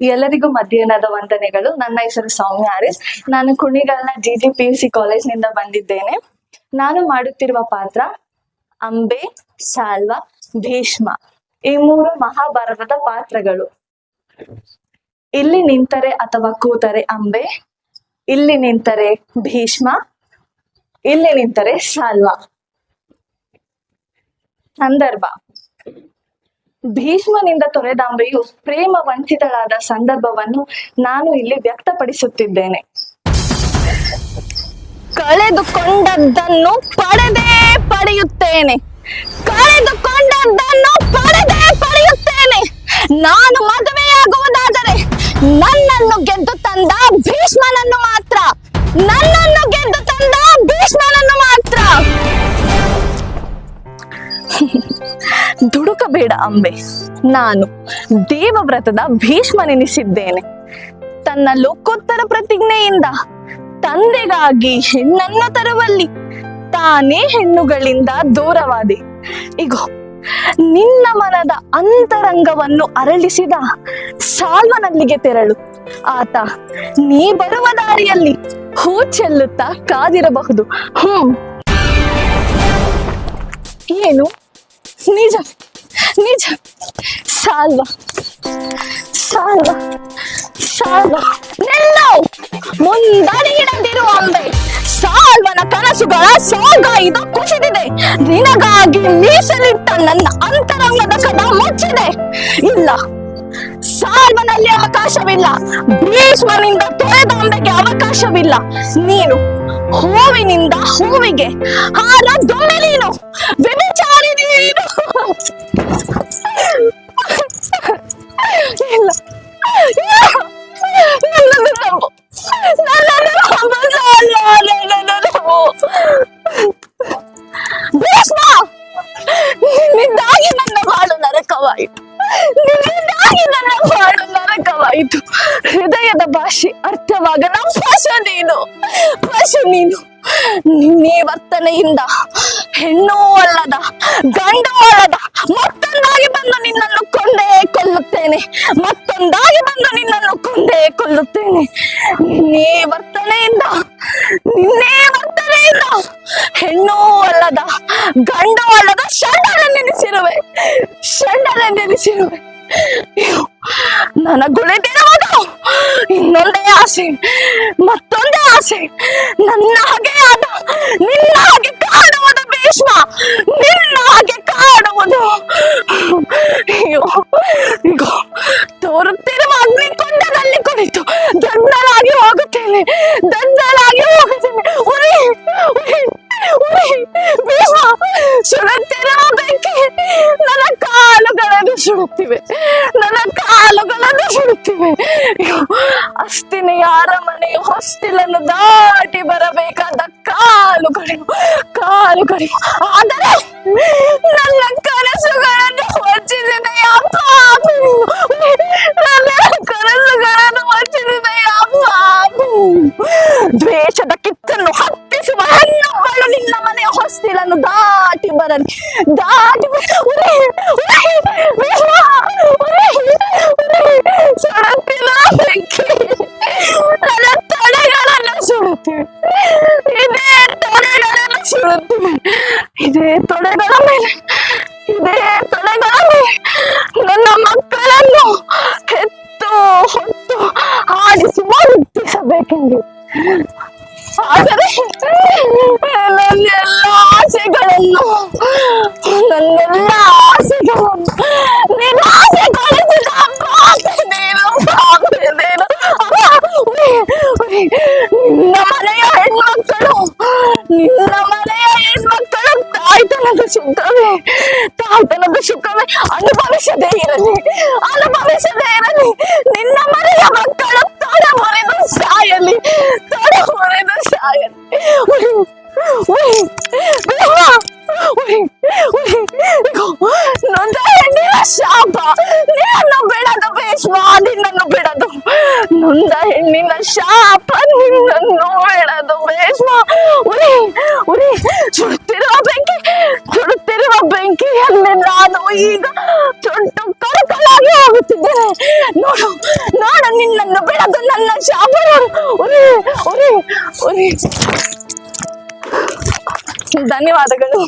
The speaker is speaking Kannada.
ಎಲ್ಲರಿಗೂ ಮಧ್ಯಾಹ್ನದ ವಂದನೆಗಳು. ನನ್ನ ಹೆಸರು ಸೌಮ್ಯ ಹಾರಿಸ್ ನಾನು ಕುಣಿಗಲ್ನ G G P U C ಕಾಲೇಜ್ನಿಂದ ಬಂದಿದ್ದೇನೆ. ನಾನು ಮಾಡುತ್ತಿರುವ ಪಾತ್ರ ಅಂಬೆ, ಸಾಲ್ವ, ಭೀಷ್ಮ. ಈ ಮೂರು ಮಹಾಭಾರತದ ಪಾತ್ರಗಳು. ಇಲ್ಲಿ ನಿಂತರೆ ಅಥವಾ ಕೂತರೆ ಅಂಬೆ, ಇಲ್ಲಿ ನಿಂತರೆ ಭೀಷ್ಮ, ಇಲ್ಲಿ ನಿಂತರೆ ಸಾಲ್ವ. ಸಂದರ್ಭ. ಭೀಷ್ಮನಿಂದ ತೊರೆದಾಂಬೆಯು ಪ್ರೇಮ ವಂಚಿತಳಾದ ಸಂದರ್ಭವನ್ನು ನಾನು ಇಲ್ಲಿ ವ್ಯಕ್ತಪಡಿಸುತ್ತಿದ್ದೇನೆ. ಕಳೆದುಕೊಂಡದ್ದನ್ನು ಪಡೆದೇ ಪಡೆಯುತ್ತೇನೆ. ಕಳೆದುಕೊಂಡದ್ದನ್ನು ಪಡೆದೇ ಪಡೆಯುತ್ತೇನೆ. ನಾನು ಮದುವೆಯಾಗುವುದಾದರೆ ನನ್ನನ್ನು ಗೆದ್ದು ತಂದ ಭೀಷ್ಮನನ್ನು ಮಾತ್ರ. ನನ್ನನ್ನು ದುಡುಕಬೇಡ ಅಂಬೆ. ನಾನು ದೇವವ್ರತದ ಭೀಷ್ಮನೆನಿಸಿದ್ದೇನೆ ತನ್ನ ಲೋಕೋತ್ತರ ಪ್ರತಿಜ್ಞೆಯಿಂದ, ತಂದೆಗಾಗಿ ಹೆಣ್ಣನ್ನು ತರುವಲ್ಲಿ ತಾನೇ ಹೆಣ್ಣುಗಳಿಂದ ದೂರವಾದೆ. ಇಗೋ, ನಿನ್ನ ಮನದ ಅಂತರಂಗವನ್ನು ಅರಳಿಸಿದ ಸಾಲ್ವನಲ್ಲಿಗೆ ತೆರಳು. ಆತ, ನೀ ಬರುವ ದಾರಿಯಲ್ಲಿ ಹೂ ಚೆಲ್ಲುತ್ತಾ ಕಾದಿರಬಹುದು. ಹ್ಮ್. ಏನು? ನಿಜ. ನಿಜ ಸಾಲ್ವ. ಸಾಲ್ವ. ಸಾಲ್ವ. ನಿಲ್ಲು. ಮುಂದಡಿಯಿಡದಿರು ಅಂಬೆ. ಸಾಲ್ವನ ಕನಸುಗಳ ಸೋಗ ಇದು ಕುಸಿದಿದೆ. ನಿನಗಾಗಿ ಮೀಸಲಿಟ್ಟ ನನ್ನ ಅಂತರಂಗದ ಕದ ಮುಚ್ಚಿದೆ. ಇಲ್ಲ. ಸಾಲ್ವನಲ್ಲಿ ಅವಕಾಶವಿಲ್ಲ. ಭೀಷ್ಮನಿಂದ ತೊಳೆದ ಅಂಬೆಗೆ ಅವಕಾಶವಿಲ್ಲ. ನೀನು ಹೂವಿನಿಂದ ಹೂವಿಗೆ ಹಾರ ದೊಮ್ಮೆ ನೀನು. ನೀನು ಇಲ್ಲ ನನ್ನನ್ನು ನಂಬು ನನ್ನನ್ನು ನಂಬು ಸಾಲ್ವ, ನನ್ನನ್ನು ನಂಬು ಭೀಷ್ಮ ನಿನ್ನಿಂದಾಗಿ ನನ್ನ ಬಾಳು ನರಕವಾಯಿತು ನಿನ್ನಿಂದಾಗಿ ನನ್ನ ಬಾಳು ನರಕವಾಯಿತು ಹೃದಯದ ಭಾಷೆ ಅರ್ಥವಾಗದ ಪಶು ನೀನು ಪಶು ನೀನು ನಿನ್ನೆ ವರ್ತನೆಯಿಂದ ಹೆಣ್ಣು ಅಲ್ಲದ, ಗಂಡು ಅಲ್ಲದ, ಮತ್ತೊಂದಾಗಿ ಬಂದು ನಿನ್ನನ್ನು ಕೊಂದೇ ಕೊಲ್ಲುತ್ತೇನೆ. ಮತ್ತೊಂದಾಗಿ ಬಂದು ನಿನ್ನನ್ನು ಕೊಂದೇ ಕೊಲ್ಲುತ್ತೇನೆ. ನೀ ವರ್ತನೆಯಿಂದ, ನಿನ್ನೇ ವರ್ತನೆಯಿಂದ ಹೆಣ್ಣು ಅಲ್ಲದ, ಗಂಡು ಅಲ್ಲದ ಷಂಡನ ನೆನೆಸಿರುವೆ. ಷಂಡನ ನೆನೆಸಿರುವೆ. ನನಗುಳಿದಿರುವುದು ಇನ್ನೊಂದೇ ಆಸೆ. ಮತ್ತೊಂದೇ ಆಸೆ ನನ್ನ ಹಾಗೆ ಆದ, ನಿನ್ನ ಹಾಗೆ ಕಾಡುವುದು ಭೀಷ್ಮ, ನಿನ್ನ ಹಾಗೆ ಕಾಡುವುದು. ಅಯ್ಯೋ ತೋರುತ್ತಿರುವ ಅಗ್ನಿಕೊಂಡದಲ್ಲಿ ಕುಳಿತು ದಡ್ಡಲಾಗಿ ಹೋಗುತ್ತೇನೆ ದಡ್ಡಲಾಗಿ ಹೋಗುತ್ತೇನೆ. ಉರಿ ಉರಿ ಭೀಷ್ಮ ಸುಡುತ್ತಿರುವ ಬೆಂಕಿ ನನ್ನ ಕಾಲುಗಳನ್ನು ಸುಡುತ್ತಿವೆ ನನ್ನ ಕಾಲುಗಳನ್ನು ಸುಡುತ್ತಿವೆ ಅಯ್ಯೋ, ಅರಮನೆ ಅರಮನೆಯ ಹೊಸ್ತಿಲನ್ನು ದಾಟಿ ಬರಬೇಕಾದ ಕಾಲುಗಳು ಕಾಲುಗಳು ಆದರೆ ನನ್ನ ಕನಸುಗಳನ್ನು ನೀನು? ನನ್ನ ಕನಸುಗಳನ್ನು ನೀನು? ದ್ವೇಷದ ಕಿತ್ತನ್ನು ಹತ್ತಿಸುವ ಹೆಣ್ಣುಗಳು ನಿನ್ನ ಮನೆಯ ಹೊಸ್ತಿಲನ್ನು ದಾಟಿ ಬರಲಿ ದಾಟಿ ಬ- ನನ್ನೆಲ್ಲ ಆಸೆಗಳನ್ನು ನನ್ನೆಲ್ಲ ಆಸೆಗಳನ್ನು ನಿರಾಸೆಗೊಳಿಸಿದ ಪಾಪಿ ನೀನು ಪಾಪಿ ನೀನು ಉರಿ, ಉರಿ. ನಿನ್ನ ಮನೆಯ ಹೆಣ್ಮಕ್ಕಳು ನಿನ್ನ ಮನೆಯ ಹೆಣ್ಮಕ್ಕಳು ತಾಯ್ತನದ ಸುಖವೇ ತಾಯ್ತನದ ಸುಖವೇ ಅನುಭವಿಸದೇ ಇರಲಿ ಅನುಭವಿಸದೇ ಇರಲಿ ನಿನ್ನ ಮನೆಯ ಮಕ್ಕಳು ತೊಡ ಮುರಿದು ಸಾಯಲಿ ತೊಡ ಶಾಪ ನಿನ್ನನ್ನು ಬಿಡದು ಭೀಷ್ಮ ನಿನ್ನನ್ನು ಬಿಡದು ನೊಂದ ಹೆಣ್ಣಿನ ಶಾಪ ನಿನ್ನನ್ನು ಬಿಡದು ಭೀಷ್ಮ ಉರಿ ಉರಿ ಸುಡುತ್ತಿರುವ ಬೆಂಕಿ ಸುಡುತ್ತಿರುವ ಬೆಂಕಿಯಲ್ಲಿ ನಾನು ಈಗ ಚುಟ್ಟು ಕರಕಲಾಗಿ ಹೋಗುತ್ತಿದ್ದೇನೆ ನೋಡು ನೋಡ ನಿನ್ನನ್ನು ಬಿಡದು ನನ್ನ ಶಾಪರು ಉರಿ ಉರಿ ಧನ್ಯವಾದಗಳು.